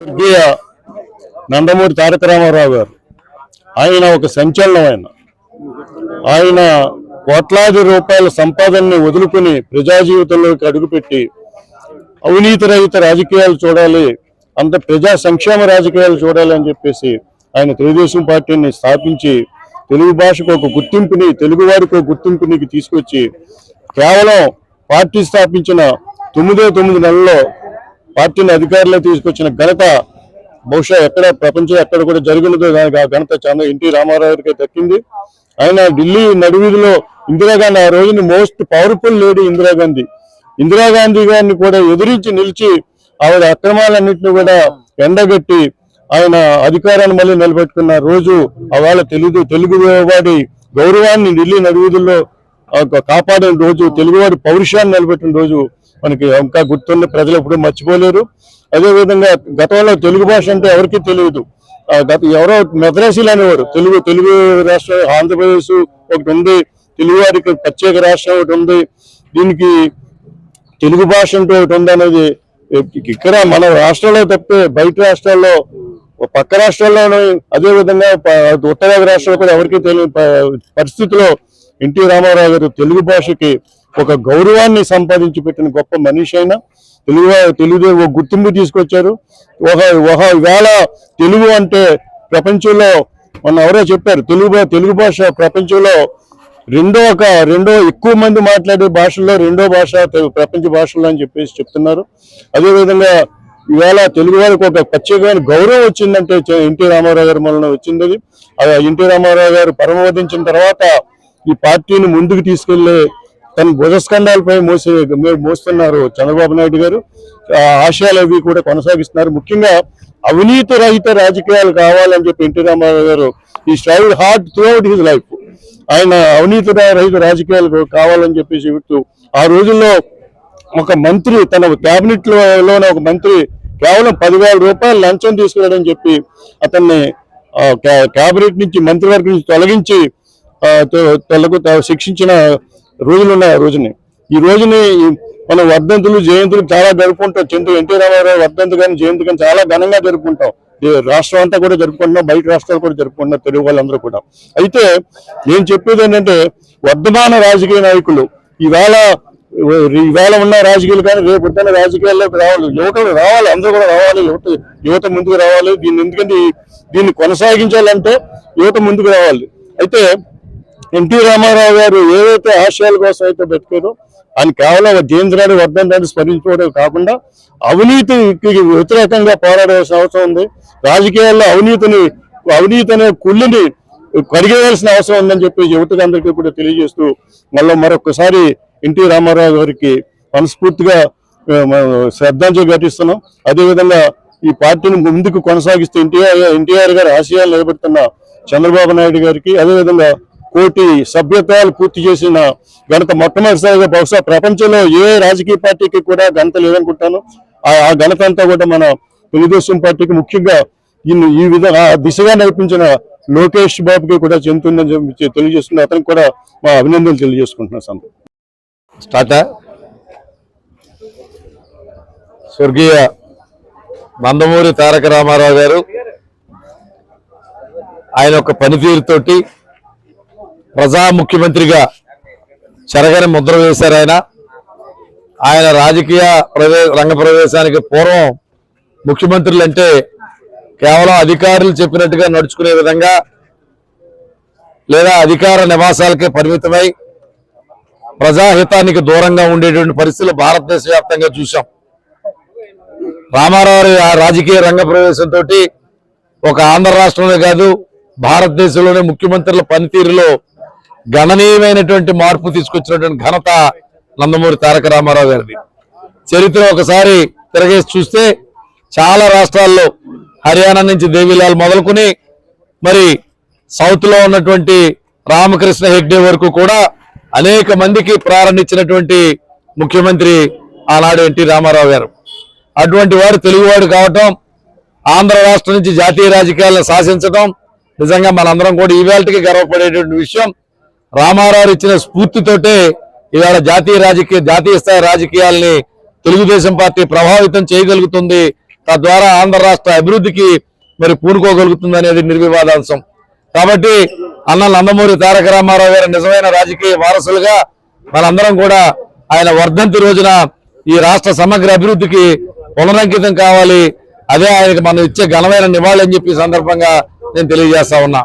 స్వర్గీయ నందమూరి తారక రామారావు గారు. ఆయన ఒక సంచలనం ఆయన. ఆయన కోట్లాది రూపాయల సంపాదనని వదులుకుని ప్రజా జీవితంలోకి అడుగుపెట్టి అవినీతి రహిత రాజకీయాలు చూడాలి అంత ప్రజా సంక్షేమ రాజకీయాలు చూడాలి అని చెప్పేసి ఆయన తెలుగుదేశం పార్టీని స్థాపించి తెలుగు భాషకు ఒక గుర్తింపుని తెలుగు వారికి ఒక గుర్తింపునికి తీసుకొచ్చి కేవలం పార్టీ స్థాపించిన తొమ్మిదో తొమ్మిది నెలల్లో పార్టీని అధికారంలో తీసుకొచ్చిన ఘనత బహుశా ఎక్కడ ప్రపంచం ఎక్కడ కూడా జరిగినదో దానికి ఆ ఘనత చాలా ఎన్టీ రామారావు గారికి దక్కింది. ఆయన ఢిల్లీ నడువీధిలో ఇందిరాగాంధీ ఆ రోజున most powerful lady Indira Gandhi. Indira Gandhi గారిని కూడా ఎదిరించి నిలిచి ఆవిడ అక్రమాలన్నింటినీ కూడా ఎండగట్టి ఆయన అధికారాన్ని మళ్ళీ నిలబెట్టుకున్న రోజు ఆవేళ తెలుగు తెలుగు వాడి గౌరవాన్ని ఢిల్లీ నడువీధుల్లో ఆ కాపాడిన రోజు తెలుగువాడి పౌరుషాన్ని నిలబెట్టిన రోజు మనకి ఇంకా గుర్తున్న ప్రజలు ఎప్పుడూ మర్చిపోలేరు. అదే విధంగా గతంలో తెలుగు భాష అంటే ఎవరికీ తెలియదు. ఆ గత ఎవరో మెద్రాసీలు అనేవారు. తెలుగు తెలుగు రాష్ట్రం ఆంధ్రప్రదేశ్ ఒకటి ఉంది తెలుగు వారికి ప్రత్యేక రాష్ట్రం ఒకటి ఉంది దీనికి తెలుగు భాష అంటూ ఒకటి ఉంది అనేది ఇక్కడ మన రాష్ట్రంలో తప్పితే బయట రాష్ట్రాల్లో పక్క రాష్ట్రాల్లోనూ అదే విధంగా ఉత్తరాది రాష్ట్రాల్లో కూడా ఎవరికి తెలియని పరిస్థితిలో ఎన్టీ రామారావు గారు తెలుగు భాషకి ఒక గౌరవాన్ని సంపాదించి పెట్టిన గొప్ప మనిషి అయినా తెలుగు తెలుగు ఒక గుర్తింపు తీసుకొచ్చారు. ఒక ఒక వేళ తెలుగు అంటే ప్రపంచంలో మొన్న ఎవరో చెప్పారు తెలుగు తెలుగు భాష ప్రపంచంలో రెండో ఒక రెండో ఎక్కువ మంది మాట్లాడే భాషల్లో రెండో భాష ప్రపంచ భాషల్లో అని చెప్పేసి చెప్తున్నారు. అదేవిధంగా ఇవాళ తెలుగు వారికి ఒక ప్రత్యేకమైన గౌరవం వచ్చిందంటే ఎన్టీ రామారావు గారి వలన వచ్చింది అది ఎన్టీ రామారావు గారు పరమవదించిన తర్వాత ఈ పార్టీని ముందుకు తీసుకెళ్ళే తన భుజస్కంధాలపై మోసే మోస్తున్నారు చంద్రబాబు నాయుడు గారు. ఆశయాలు అవి కూడా కొనసాగిస్తున్నారు. ముఖ్యంగా అవినీతి రహిత రాజకీయాలు కావాలని చెప్పి ఎన్టీ రామారావు గారు ఈ strive hard throughout his life ఆయన అవినీతి రహిత రాజకీయాలు కావాలని చెప్పేసి చెబుతూ ఆ రోజుల్లో ఒక మంత్రి తన క్యాబినెట్లోనే ఒక మంత్రి కేవలం పదివేల రూపాయలు లంచం తీసుకురాడని చెప్పి అతన్ని ఆ, నుంచి మంత్రివర్గం నుంచి తొలగించి తొలగు త- శిక్షించిన రోజులు ఉన్నాయి ఆ రోజుని. ఈ రోజుని మనం వర్ధంతులు జయంతులు చాలా జరుపుకుంటాం చంద్రు ఎన్టీ రామారావు వర్ధంతి కానీ జయంతి కానీ చాలా ఘనంగా జరుపుకుంటాం. ఈ రాష్ట్రం అంతా కూడా జరుపుకుంటున్నాం. బయట రాష్ట్రాలు కూడా జరుపుకుంటున్నారు తెలుగు వాళ్ళందరూ కూడా. అయితే నేను చెప్పేది ఏంటంటే వర్ధమాన రాజకీయ నాయకులు ఇవాళ ఇవాళ ఉన్న రాజకీయాలు కానీ రేపు పొద్దున్న రాజకీయాల్లోకి రావాలి. యువకులు రావాలి. అందరూ కూడా రావాలి. యువత యువత ముందుకు రావాలి. దీన్ని ఎందుకంటే దీన్ని కొనసాగించాలంటే యువత ముందుకు రావాలి. అయితే ఎన్టీ రామారావు గారు ఏవైతే ఆశయాల కోసం అయితే పెట్టుకోరు ఆయన కేవలం జయేంద్రాన్ని వర్ధన్ రెడ్డి స్మరించుకోవడం కాకుండా అవినీతికి వ్యతిరేకంగా పోరాడాల్సిన అవసరం ఉంది. రాజకీయాల్లో అవినీతిని అవినీతి అనే కుళ్ళిని కడిగేయాల్సిన అవసరం ఉందని చెప్పి యువతకు అందరికీ కూడా తెలియజేస్తూ మళ్ళీ మరొకసారి ఎన్టీ రామారావు గారికి మనస్ఫూర్తిగా శ్రద్ధాంజలి ఘటిస్తున్నాం. అదేవిధంగా ఈ పార్టీని ముందుకు కొనసాగిస్తూ ఎన్టీఆర్ ఎన్టీఆర్ గారి ఆశయాలు నిలబెడుతున్న చంద్రబాబు నాయుడు గారికి అదేవిధంగా కోటి సభ్యత్వాలు పూర్తి చేసిన ఘనత మొట్టమొదటిసారిగా బహుశా ప్రపంచంలో ఏ రాజకీయ పార్టీకి కూడా ఘనత లేదనుకుంటాను. ఆ ఆ ఘనత అంతా కూడా మన తెలుగుదేశం పార్టీకి ముఖ్యంగా ఈ ఈ విధంగా ఆ దిశగా నడిపించిన లోకేష్ బాబుకి కూడా చెందుతుందని చెప్పి అతనికి కూడా మా అభినందనలు తెలియజేసుకుంటున్నాం సంత స్టార్ట్? స్వర్గీయ నందమూరి తారక రామారావు గారు ఆయన యొక్క పనితీరుతోటి ప్రజా ముఖ్యమంత్రిగా చెరగని ముద్ర వేశారు ఆయన. ఆయన రాజకీయ ప్రవే రంగ ప్రవేశానికి పూర్వం ముఖ్యమంత్రులు అంటే కేవలం అధికారులు చెప్పినట్టుగా నడుచుకునే విధంగా లేదా అధికార నివాసాలకే పరిమితమై ప్రజాహితానికి దూరంగా ఉండేటువంటి పరిస్థితులు భారతదేశ వ్యాప్తంగా చూసాం రామారావు ఆ రాజకీయ రంగ ప్రవేశంతో ఒక ఆంధ్ర రాష్ట్రంలో కాదు భారతదేశంలోనే ముఖ్యమంత్రుల పనితీరులో గణనీయమైనటువంటి మార్పు తీసుకొచ్చినటువంటి ఘనత నందమూరి తారక రామారావు గారిది. చరిత్ర ఒకసారి తిరగేసి చూస్తే చాలా రాష్ట్రాల్లో హర్యానా నుంచి దేవిలాల్ మొదలుకొని మరి సౌత్లో ఉన్నటువంటి రామకృష్ణ హెగ్డే వరకు కూడా అనేక మందికి ప్రారంభించినటువంటి ముఖ్యమంత్రి ఆనాడు ఎన్టీ రామారావు గారు. అటువంటి వారు తెలుగువాడు కావటం ఆంధ్ర రాష్ట్రం నుంచి జాతీయ రాజకీయాలను శాసించడం నిజంగా మనందరం కూడా ఈవేళకి గర్వపడేటువంటి విషయం. రామారావు ఇచ్చిన స్ఫూర్తితోటే ఇవాళ జాతీయ రాజకీయ జాతీయ స్థాయి రాజకీయాల్ని తెలుగుదేశం పార్టీ ప్రభావితం చేయగలుగుతుంది. తద్వారా ఆంధ్ర రాష్ట్ర అభివృద్ధికి మరి పూనుకోగలుగుతుంది అనేది నిర్వివాదాంశం. కాబట్టి అన్న నందమూరి తారక రామారావు గారి నిజమైన రాజకీయ వారసులుగా మనందరం కూడా ఆయన వర్ధంతి రోజున ఈ రాష్ట్ర సమగ్ర అభివృద్ధికి పునరంకితం కావాలి. అదే ఆయనకు మనం ఇచ్చే ఘనమైన నివాళి అని చెప్పి సందర్భంగా నేను తెలియజేస్తా ఉన్నా.